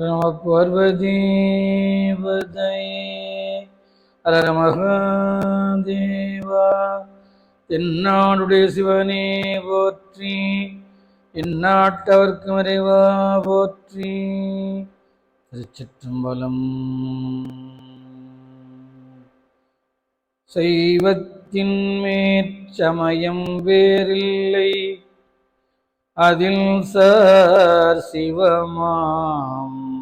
நம பார்வதி பதையே மகாதேவா தென்னாடுடைய சிவனே போற்றி எந்நாட்டவர்க்கு மறைவா போற்றி திருச்சிற்றம்பலம் சைவத்தின் மேற்சமயம் வேறில்லை அதில் சார் சிவமாம்।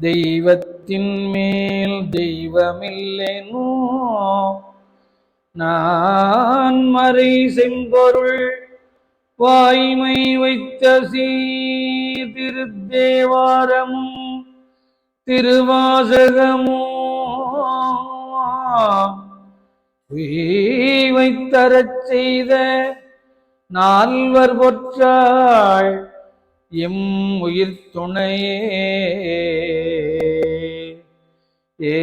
தெய்வத்தின் மேல் தெய்வமில்லேனோ? நான் மறை செம்பொருள் வாய்மை வைத்த திருத்தேவாரமும் திருவாசகமோ? வைத்தரச் செய்த நால்வர் பொற்றாள் எம் உயிர் துணையே. ஏ.